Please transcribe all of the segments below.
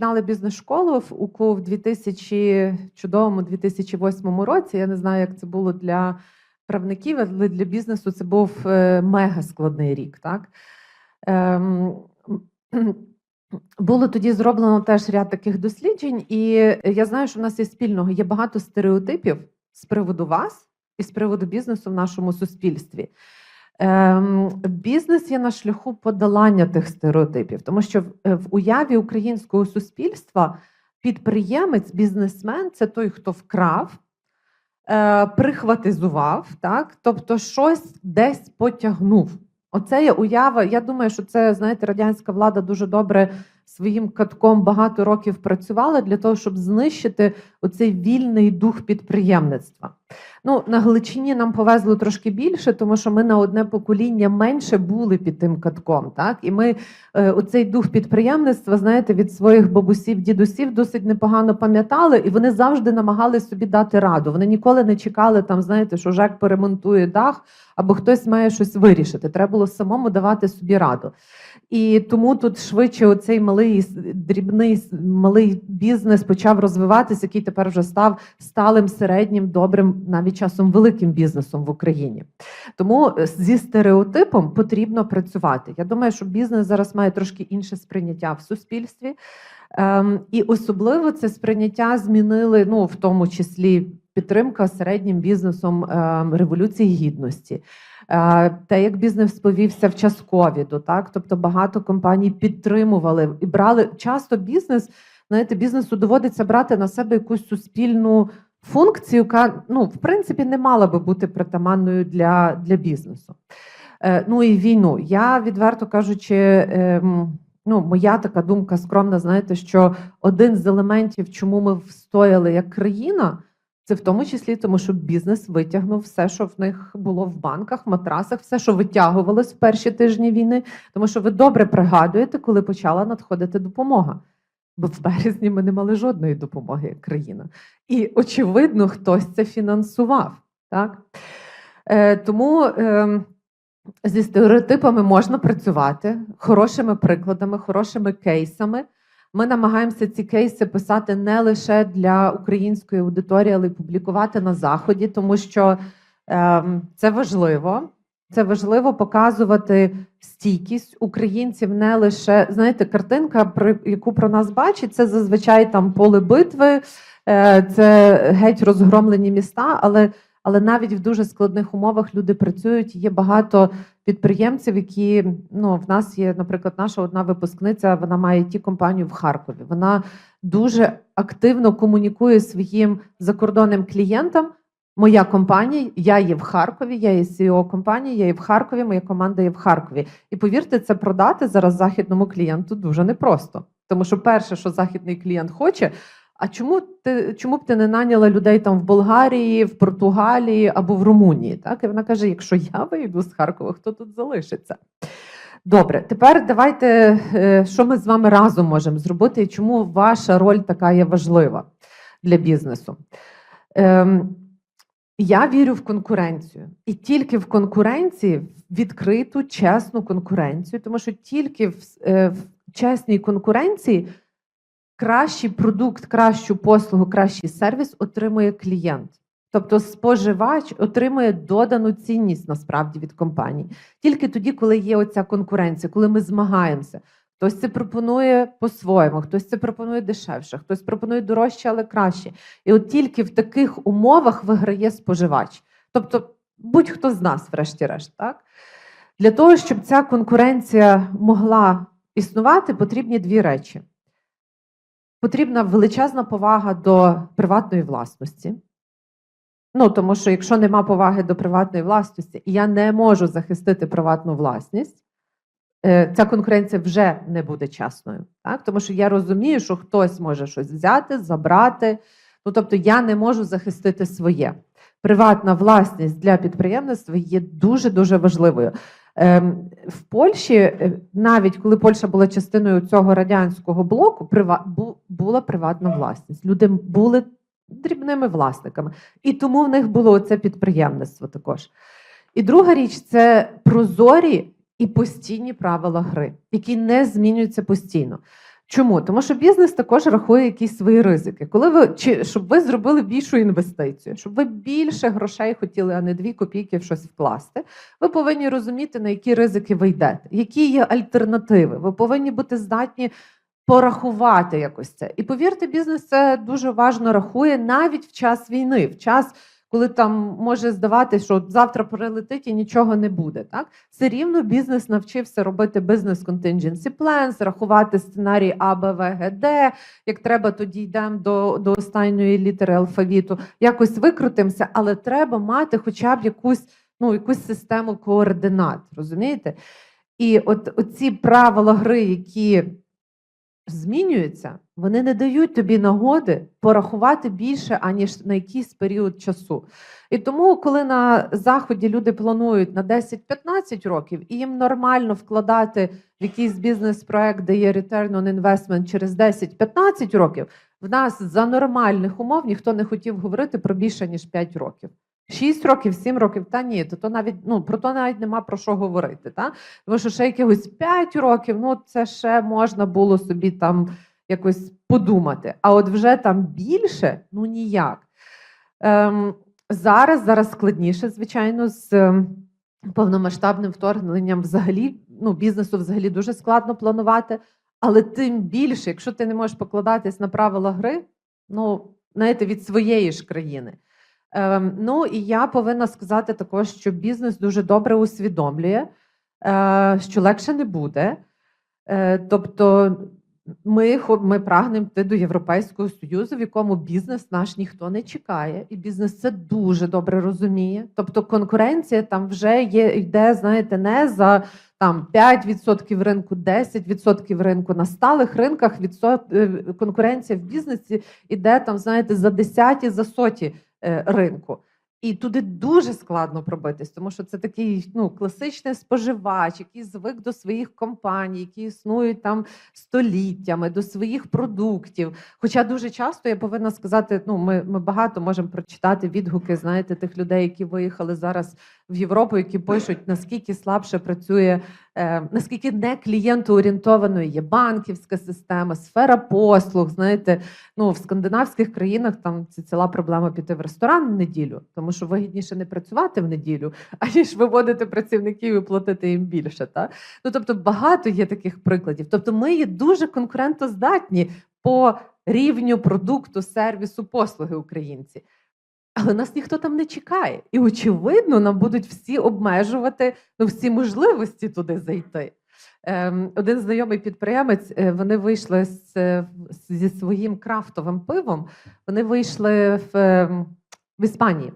починали бізнес-школу в УКУ в 2000 чудовому 2008 році. Я не знаю, як це було для правників, але для бізнесу це був е, мега складний рік. Так? Ем, було тоді зроблено теж ряд таких досліджень, і я знаю, що в нас є спільного. Є багато стереотипів з приводу вас і з приводу бізнесу в нашому суспільстві. Ем, бізнес є на шляху подолання тих стереотипів, тому що в, е, уяві українського суспільства підприємець, бізнесмен це той, хто вкрав, е, прихватизував, так? тобто щось десь потягнув. Оце є уява. Я думаю, що це, знаєте, радянська влада дуже добре своїм катком багато років працювала для того, щоб знищити оцей вільний дух підприємництва. Ну, на Галичині нам повезло трошки більше, тому що ми на одне покоління менше були під тим катком. Так? І ми е, оцей дух підприємництва, знаєте, від своїх бабусів, дідусів досить непогано пам'ятали, і вони завжди намагалися собі дати раду. Вони ніколи не чекали, там, знаєте, що ЖЕК поремонтує дах або хтось має щось вирішити. Треба було самому давати собі раду. І тому тут швидше оцей малий дрібний малий бізнес почав розвиватися, який тепер вже став сталим середнім, добрим, навіть часом великим бізнесом в Україні. Тому е, зі стереотипом потрібно працювати. Я думаю, що бізнес зараз має трошки інше сприйняття в суспільстві, ем, і особливо це сприйняття змінили, ну в тому числі підтримка середнім бізнесом ем, революції гідності. Е, те, як бізнес повівся в час ковіду, так тобто багато компаній підтримували і брали часто бізнес. Знаєте, бізнесу доводиться брати на себе якусь суспільну функцію, яка ну, в принципі не мала би бути притаманною для, для бізнесу. Е, ну і війну. Я відверто кажучи, ем, ну, моя така думка скромна, знаєте, що один з елементів, чому ми встояли як країна. Це в тому числі тому, що бізнес витягнув все, що в них було в банках, матрасах, все, що витягувалось в перші тижні війни. Тому що ви добре пригадуєте, коли почала надходити допомога. Бо в березні ми не мали жодної допомоги як країна. І, очевидно, хтось це фінансував. Так? Е, Тому е, зі стереотипами можна працювати хорошими прикладами, хорошими кейсами. Ми намагаємося ці кейси писати не лише для української аудиторії, але й публікувати на заході, тому що е, це важливо. Це важливо показувати стійкість українців, не лише знаєте, картинка, про яку про нас бачить, це зазвичай там поле битви, е, це геть розгромлені міста, але але навіть в дуже складних умовах люди працюють. Є багато підприємців, які ну в нас є, наприклад, наша одна випускниця. Вона має ті компанію в Харкові. Вона дуже активно комунікує своїм закордонним клієнтам. Моя компанія, я є в Харкові, я є CEO компанії, я є в Харкові, моя команда є в Харкові. І повірте, це продати зараз західному клієнту дуже непросто. Тому що перше, що західний клієнт хоче, а чому ти чому б ти не наняла людей там в Болгарії, в Португалії або в Румунії? Так і вона каже: якщо я вийду з Харкова, хто тут залишиться? Добре, тепер давайте, е, що ми з вами разом можемо зробити, і чому ваша роль така є важлива для бізнесу? Ем, я вірю в конкуренцію, і тільки в конкуренції, в відкриту, чесну конкуренцію, тому що тільки в, е, в чесній конкуренції кращий продукт, кращу послугу, кращий сервіс отримує клієнт. Тобто споживач отримує додану цінність насправді від компанії. Тільки тоді, коли є оця конкуренція, коли ми змагаємося. Хтось це пропонує по-своєму, хтось це пропонує дешевше, хтось пропонує дорожче, але краще. І от тільки в таких умовах виграє споживач. Тобто, будь-хто з нас, врешті-решт, так? Для того, щоб ця конкуренція могла існувати, потрібні дві речі потрібна величезна повага до приватної власності. Ну, тому що якщо нема поваги до приватної власності, і я не можу захистити приватну власність, е, ця конкуренція вже не буде чесною. Так? Тому що я розумію, що хтось може щось взяти, забрати. Ну, тобто, я не можу захистити своє. Приватна власність для підприємництва є дуже дуже важливою. Ем, в Польщі, е, навіть коли Польща була частиною цього радянського блоку, була приватна власність. Люди були дрібними власниками, і тому в них було це підприємництво також. І друга річ це прозорі і постійні правила гри, які не змінюються постійно. Чому? Тому що бізнес також рахує якісь свої ризики. Коли ви чи щоб ви зробили більшу інвестицію, щоб ви більше грошей хотіли, а не дві копійки в щось вкласти, ви повинні розуміти, на які ризики ви йдете, які є альтернативи. Ви повинні бути здатні порахувати якось це. І повірте, бізнес це дуже важно рахує навіть в час війни, в час. Коли там може здаватися, що завтра прилетить і нічого не буде, так все рівно бізнес навчився робити бізнес contingency plans, рахувати сценарій А, Б, В, Г, Д. Як треба, тоді йдемо до, до останньої літери алфавіту. Якось викрутимося, але треба мати хоча б якусь, ну, якусь систему координат. Розумієте? І от ці правила гри, які змінюються, вони не дають тобі нагоди порахувати більше, аніж на якийсь період часу. І тому, коли на заході люди планують на 10-15 років, і їм нормально вкладати в якийсь бізнес-проект, де є return on investment через 10-15 років, в нас за нормальних умов ніхто не хотів говорити про більше ніж 5 років. 6 років, 7 років, та ні, то, то навіть ну про то навіть нема про що говорити. Та? Тому що ще якихось 5 років, ну це ще можна було собі там якось подумати. А от вже там більше ну ніяк. Ем, зараз, зараз складніше, звичайно, з ем, повномасштабним вторгненням взагалі ну, бізнесу взагалі дуже складно планувати. Але тим більше, якщо ти не можеш покладатись на правила гри, ну знаєте, від своєї ж країни. Ем, ну і я повинна сказати також, що бізнес дуже добре усвідомлює, е, що легше не буде. Е, тобто, ми, ми прагнемо йти до Європейського Союзу, в якому бізнес наш ніхто не чекає, і бізнес це дуже добре розуміє. Тобто, конкуренція там вже є, йде, знаєте, не за там 5% ринку, 10% ринку. На сталих ринках відсот, е, конкуренція в бізнесі іде там, знаєте, за десяті, за соті е, ринку. І туди дуже складно пробитись, тому що це такий ну, класичний споживач, який звик до своїх компаній, які існують там століттями, до своїх продуктів. Хоча дуже часто я повинна сказати, ну ми, ми багато можемо прочитати відгуки, знаєте, тих людей, які виїхали зараз в Європу, які пишуть, наскільки слабше працює, е, наскільки не клієнтоорієнтованою є банківська система, сфера послуг. Знаєте, ну в скандинавських країнах там це ціла проблема піти в ресторан в неділю, тому що вигідніше не працювати в неділю, аніж виводити працівників і платити їм більше. Та? Ну тобто багато є таких прикладів. Тобто, ми є дуже конкурентоздатні по рівню продукту, сервісу, послуги українці. Але нас ніхто там не чекає. І, очевидно, нам будуть всі обмежувати ну, всі можливості туди зайти. Ем, один знайомий підприємець, е, вони вийшли з, е, зі своїм крафтовим пивом, вони вийшли в, ем, в Іспанії.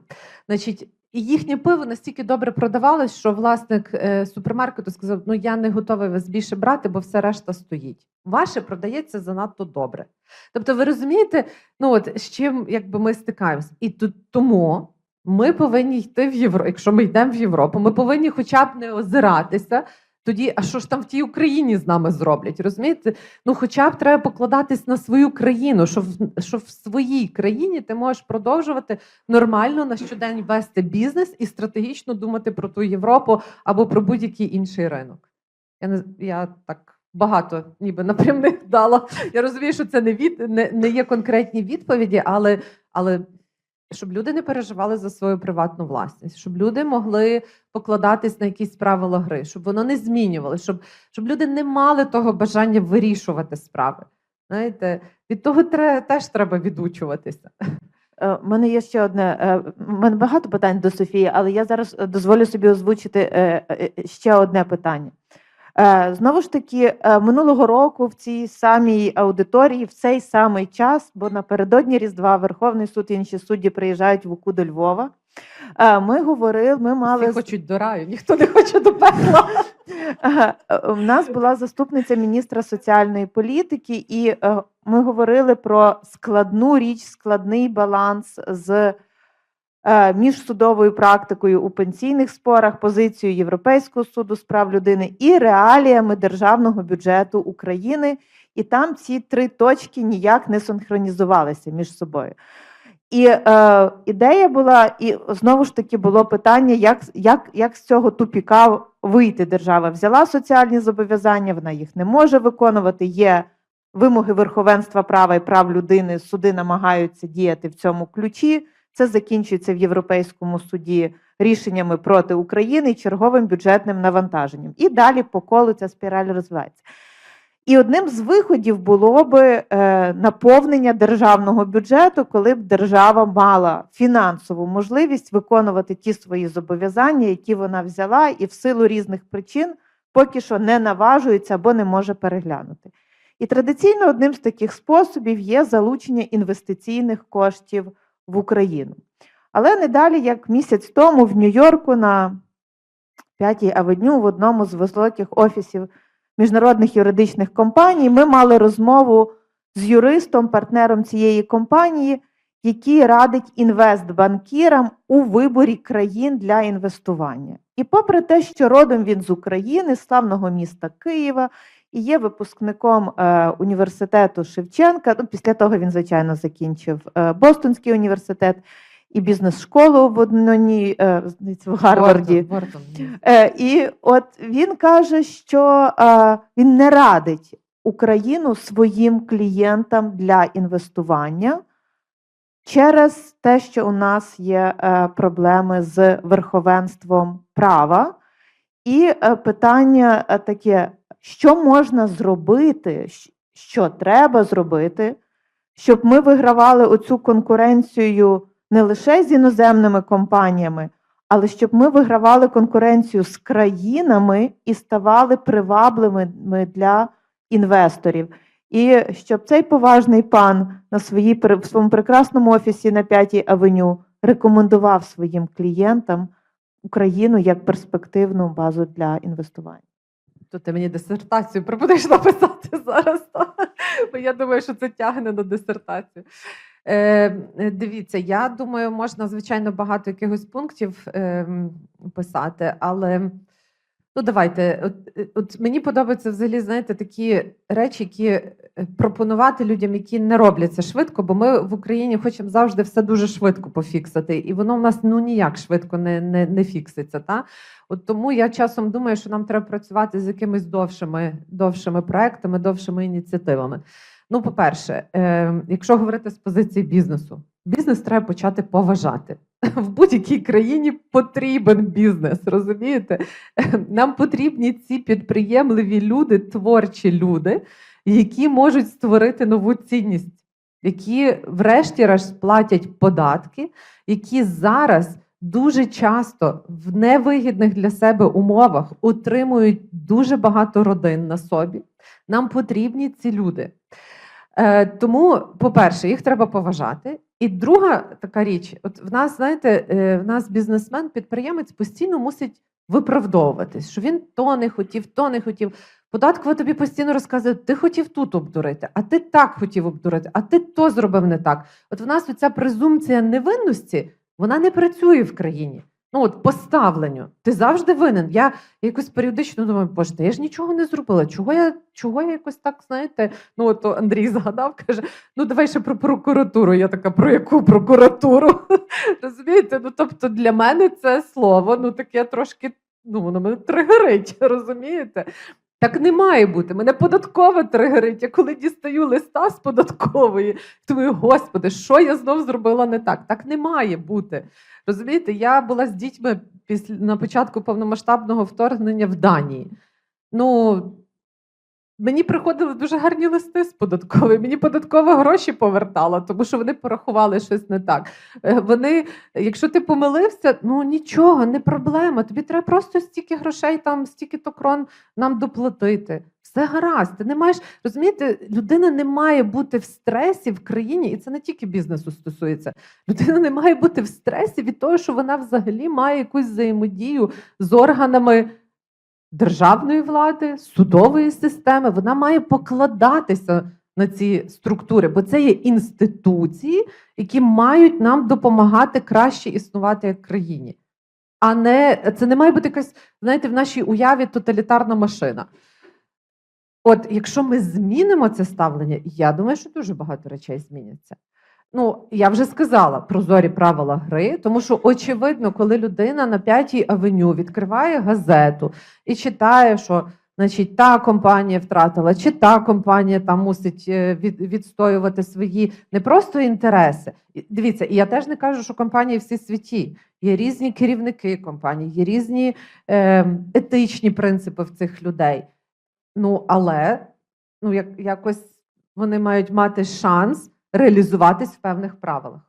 Значить, і їхнє пиво настільки добре продавалось, що власник е, супермаркету сказав: ну я не готовий вас більше брати, бо все решта стоїть. Ваше продається занадто добре. Тобто, ви розумієте, ну от з чим якби ми стикаємось, і тут тому ми повинні йти в Європу. Якщо ми йдемо в Європу, ми повинні хоча б не озиратися. Тоді, а що ж там в тій Україні з нами зроблять? Розумієте? Ну, хоча б треба покладатись на свою країну, що в, що в своїй країні ти можеш продовжувати нормально на щодень вести бізнес і стратегічно думати про ту Європу або про будь-який інший ринок. Я не я так багато ніби напрямних дала. Я розумію, що це не від не, не є конкретні відповіді, але, але щоб люди не переживали за свою приватну власність, щоб люди могли покладатись на якісь правила гри, щоб воно не змінювалося, щоб, щоб люди не мали того бажання вирішувати справи. Знаєте, від того тре, теж треба відучуватися. Е, У мене є ще одне. е, У мене багато питань до Софії, але я зараз е, дозволю собі озвучити е, е, е, ще одне питання. Е, Знову ж таки, е, минулого року в цій самій аудиторії, в цей самий час, бо напередодні Різдва Верховний суд і інші судді приїжджають в УКУ до Львова. е, Ми говорили, ми мали Всі хочуть до раю, ніхто не хоче до пекла. У нас була заступниця міністра соціальної політики, і ми говорили про складну річ, складний баланс з е, міжсудовою практикою у пенсійних спорах, позицією Європейського суду з прав людини і реаліями державного бюджету України. І там ці три точки ніяк не синхронізувалися між собою. І е, ідея була, і знову ж таки було питання, як, як, як з цього тупіка вийти. Держава взяла соціальні зобов'язання, вона їх не може виконувати. Є вимоги верховенства права і прав людини суди намагаються діяти в цьому ключі. Це закінчується в Європейському суді рішеннями проти України і черговим бюджетним навантаженням. І далі по колу ця спіраль розвивається. І одним з виходів було би е, наповнення державного бюджету, коли б держава мала фінансову можливість виконувати ті свої зобов'язання, які вона взяла, і в силу різних причин поки що не наважується або не може переглянути. І традиційно одним з таких способів є залучення інвестиційних коштів в Україну. Але не далі, як місяць тому в Нью-Йорку на П'ятій авеню в одному з високих офісів міжнародних юридичних компаній ми мали розмову з юристом, партнером цієї компанії, який радить інвестбанкірам у виборі країн для інвестування. І попри те, що родом він з України, славного міста Києва, і є випускником е, університету Шевченка. Ну, після того він, звичайно, закінчив е, Бостонський університет і бізнес-школу в одній е, в Гарварді. Бортон, Бортон. І от він каже, що він не радить Україну своїм клієнтам для інвестування через те, що у нас є проблеми з верховенством права. І питання таке: що можна зробити, що треба зробити, щоб ми вигравали оцю конкуренцію не лише з іноземними компаніями, але щоб ми вигравали конкуренцію з країнами і ставали привабливими для інвесторів. І щоб цей поважний пан на своїй в своєму прекрасному офісі на П'ятій авеню рекомендував своїм клієнтам Україну як перспективну базу для інвестування. То ти мені дисертацію пропонуєш написати зараз. Бо я думаю, що це тягне на дисертацію. Е, е, дивіться, я думаю, можна, звичайно, багато якихось пунктів е, писати, але ну давайте. От, е, от мені подобаються взагалі, знаєте, такі речі, які е, пропонувати людям, які не роблять це швидко, бо ми в Україні хочемо завжди все дуже швидко пофіксити, і воно в нас ну ніяк швидко не, не, не фікситься. Та? От тому я часом думаю, що нам треба працювати з якимись довшими, довшими проектами, довшими ініціативами. Ну, по-перше, е, якщо говорити з позиції бізнесу, бізнес треба почати поважати. В будь-якій країні потрібен бізнес, розумієте? Нам потрібні ці підприємливі люди, творчі люди, які можуть створити нову цінність, які, врешті-решт, платять податки, які зараз дуже часто в невигідних для себе умовах утримують дуже багато родин на собі. Нам потрібні ці люди. Е, тому, по-перше, їх треба поважати. І друга така річ: от в нас, знаєте, е, в нас бізнесмен, підприємець постійно мусить виправдовуватись, що він то не хотів, то не хотів. Податкова тобі постійно розказує, ти хотів тут обдурити, а ти так хотів обдурити, а ти то зробив не так. От в нас оця презумпція невинності, вона не працює в країні. Ну от поставленню. Ти завжди винен. Я якось періодично думаю, боже, я ж нічого не зробила. Чого я, чого я якось так, знаєте, ну от Андрій згадав, каже: ну давай ще про прокуратуру. Я така, про яку прокуратуру? Розумієте? Ну тобто для мене це слово, ну таке трошки, ну воно мене тригерить, розумієте? Так не має бути. Мене податкове тригерить. Я коли дістаю листа з податкової, думаю, господи, що я знов зробила не так? Так не має бути. Розумієте, я була з дітьми після на початку повномасштабного вторгнення в Данії. Ну, мені приходили дуже гарні листи з податкової. Мені податкова гроші повертала, тому що вони порахували щось не так. Е, Вони, якщо ти помилився, ну нічого, не проблема. Тобі треба просто стільки грошей, там стільки то крон нам доплатити. Все гаразд. Ти не маєш розумієте, людина не має бути в стресі в країні, і це не тільки бізнесу стосується. Людина не має бути в стресі від того, що вона взагалі має якусь взаємодію з органами державної влади, судової системи. Вона має покладатися на ці структури, бо це є інституції, які мають нам допомагати краще існувати як країні. А не це не має бути якась, знаєте, в нашій уяві тоталітарна машина. От якщо ми змінимо це ставлення, я думаю, що дуже багато речей зміняться. Ну, я вже сказала прозорі правила гри, тому що очевидно, коли людина на п'ятій авеню відкриває газету і читає, що Значить, та компанія втратила, чи та компанія там мусить е, від, відстоювати свої не просто інтереси. Дивіться, і я теж не кажу, що компанії всі святі. Є різні керівники компаній, є різні е, етичні принципи в цих людей. Ну, але ну, як, якось вони мають мати шанс реалізуватись в певних правилах.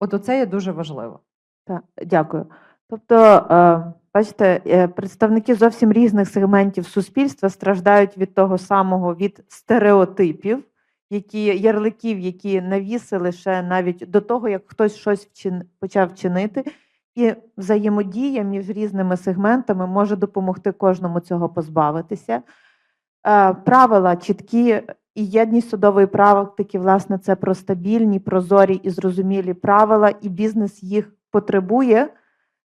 От оце є дуже важливо. Так, дякую. Тобто, е, бачите, е, представники зовсім різних сегментів суспільства страждають від того самого від стереотипів, які ярликів, які навісили ще навіть до того, як хтось щось вчин, почав чинити. І взаємодія між різними сегментами може допомогти кожному цього позбавитися. Е, Правила чіткі і єдність судової практики, власне, це про стабільні, прозорі і зрозумілі правила, і бізнес їх потребує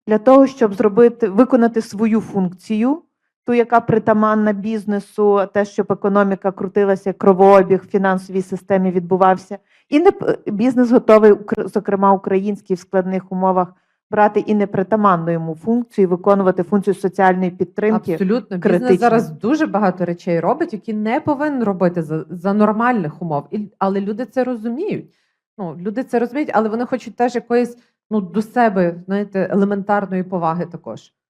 для того, щоб зробити, виконати свою функцію, ту, яка притаманна бізнесу, те, щоб економіка крутилася, кровообіг в фінансовій системі відбувався. І не бізнес готовий, зокрема український в складних умовах, брати і непритаманну йому функцію, виконувати функцію соціальної підтримки. Абсолютно. Бізнес зараз дуже багато речей робить, які не повинен робити за, за нормальних умов. І, але люди це розуміють. Ну, люди це розуміють, але вони хочуть теж якоїсь ну, до себе, знаєте, елементарної поваги також.